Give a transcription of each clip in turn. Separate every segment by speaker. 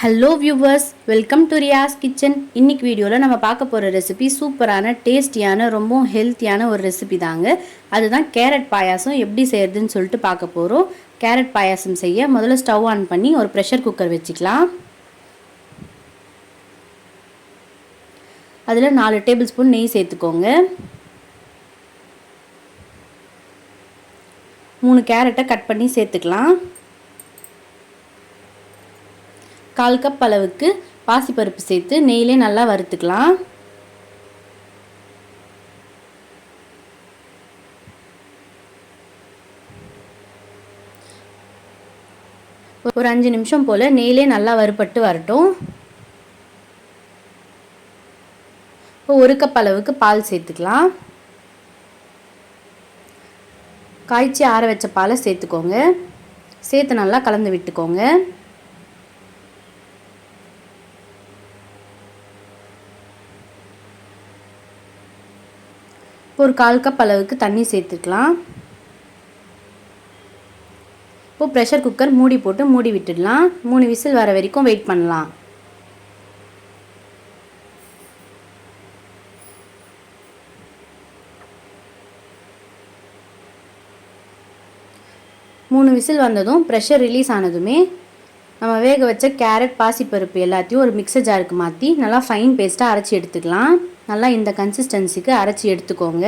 Speaker 1: Hello viewers welcome to Riyas kitchen இன்னைக்கு வீடியோவில் நம்ம பார்க்க போகிற ரெசிபி சூப்பரான டேஸ்டியான ரொம்பவும் ஹெல்த்தியான ஒரு ரெசிபி தாங்க. அதுதான் கேரட் பாயாசம் எப்படி செய்யறதுன்னு சொல்லிட்டு பார்க்க போகிறோம் கேரட் பாயாசம் செய்ய முதல்ல ஸ்டவ் ஆன் பண்ணி ஒரு ப்ரெஷர் குக்கர் வச்சுக்கலாம். அதில் நாலு டேபிள் ஸ்பூன் நெய் சேர்த்துக்கோங்க. மூணு கேரட்டை கட் பண்ணி சேர்த்துக்கலாம். கால் கப் அளவுக்கு பாசிப்பருப்பு சேர்த்து நெய்லே நல்லா வறுத்துக்கலாம். ஒரு அஞ்சு நிமிஷம் போல் நெய்லே நல்லா வறுபட்டு வரட்டும். இப்போ ஒரு கப் அளவுக்கு பால் சேர்த்துக்கலாம். காய்ச்சி ஆற வச்ச பாலை சேர்த்துக்கோங்க. சேர்த்து நல்லா கலந்து விட்டுக்கோங்க. இப்போ ஒரு கால் கப் அளவுக்கு தண்ணி சேர்த்துக்கலாம். இப்போது ப்ரெஷர் குக்கர் மூடி போட்டு மூடி விட்டுடலாம். மூணு விசில் வர வரைக்கும் வெயிட் பண்ணலாம். மூணு விசில் வந்ததும் ப்ரெஷர் ரிலீஸ் ஆனதுமே நம்ம வேக வச்ச கேரட் பாசிப்பருப்பு எல்லாத்தையும் ஒரு மிக்சர் ஜாருக்கு மாற்றி நல்லா ஃபைன் பேஸ்ட்டாக அரைச்சி எடுத்துக்கலாம். நல்லா இந்த கன்சிஸ்டன்சிக்கு அரைச்சி எடுத்துக்கோங்க.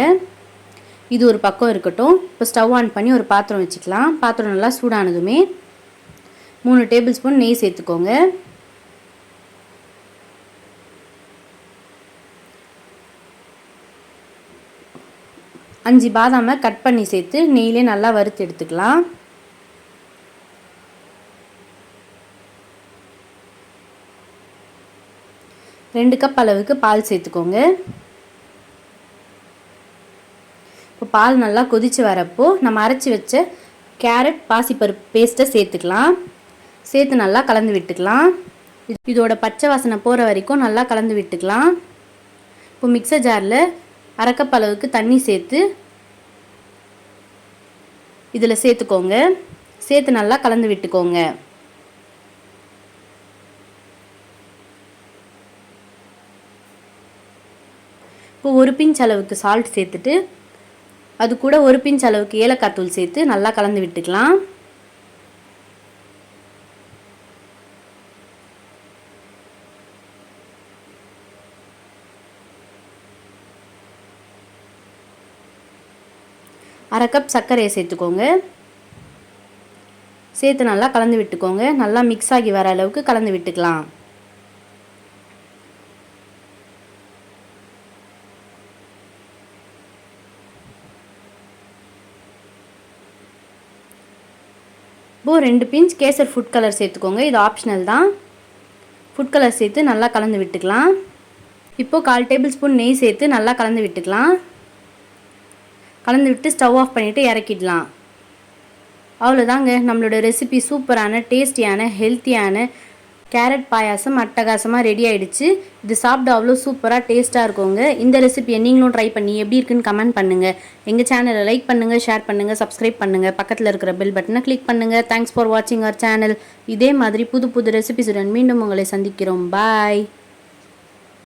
Speaker 1: இது ஒரு பக்கம் இருக்கட்டும். இப்போ ஸ்டவ் ஆன் பண்ணி ஒரு பாத்திரம் வச்சுக்கலாம். பாத்திரம் நல்லா சூடானதுமே மூணு டேபிள் ஸ்பூன் நெய் சேர்த்துக்கோங்க. அஞ்சு பாதாமை கட் பண்ணி சேர்த்து நெய்லே நல்லா வறுத்து எடுத்துக்கலாம். ரெண்டு கப் அளவுக்கு பால் சேர்த்துக்கோங்க. இப்போ பால் நல்லா கொதித்து வரப்போ நம்ம அரைச்சி வச்ச கேரட் பாசிப்பருப்பு பேஸ்ட்டை சேர்த்துக்கலாம். சேர்த்து நல்லா கலந்து விட்டுக்கலாம். இதோட பச்சை வாசனை போகிற வரைக்கும் நல்லா கலந்து விட்டுக்கலாம். இப்போ மிக்சர் ஜாரில் அரைக்கப் அளவுக்கு தண்ணி சேர்த்து இதில் சேர்த்துக்கோங்க. சேர்த்து நல்லா கலந்து விட்டுக்கோங்க. இப்போ ஒரு பிஞ்ச் அளவுக்கு சால்ட் சேர்த்துட்டு அது கூட ஒரு பிஞ்ச் அளவுக்கு ஏலக்காய் தூள் சேர்த்து நல்லா கலந்து விட்டுக்கலாம். அரை கப் சர்க்கரையை சேர்த்துக்கோங்க. சேர்த்து நல்லா கலந்து விட்டுக்கோங்க. நல்லா மிக்ஸ் ஆகி வர அளவுக்கு கலந்து விட்டுக்கலாம். இப்போது ரெண்டு பிஞ்ச் கேசர் ஃபுட் கலர் சேர்த்துக்கோங்க. இது ஆப்ஷனல் தான். ஃபுட் கலர் சேர்த்து நல்லா கலந்து விட்டுக்கலாம். இப்போது கால் டேபிள் ஸ்பூன் நெய் சேர்த்து நல்லா கலந்து விட்டுக்கலாம். கலந்து விட்டு ஸ்டவ் ஆஃப் பண்ணிவிட்டு இறக்கிடலாம். அவ்வளோதாங்க நம்மளோட ரெசிபி சூப்பரான டேஸ்டியான ஹெல்த்தியான கேரட் பாயாசம் அட்டகாசமாக ரெடி ஆகிடுச்சு இது சாப்பிட அவ்வளோ சூப்பராக டேஸ்ட்டாக இருக்குங்க. இந்த ரெசிபியை நீங்களும் ட்ரை பண்ணி எப்படி இருக்குன்னு கமெண்ட் பண்ணுங்கள் எங்கள் சேனலை லைக் பண்ணுங்கள் ஷேர் பண்ணுங்கள் சப்ஸ்கிரைப் பண்ணுங்கள் பக்கத்தில் இருக்கிற பெல் பட்டனை கிளிக் பண்ணுங்கள் தேங்க்ஸ் ஃபார் வாட்சிங் அவர் சேனல் இதே மாதிரி புது புது ரெசிபிஸுடன் மீண்டும் உங்களை சந்திக்கிறோம். பாய்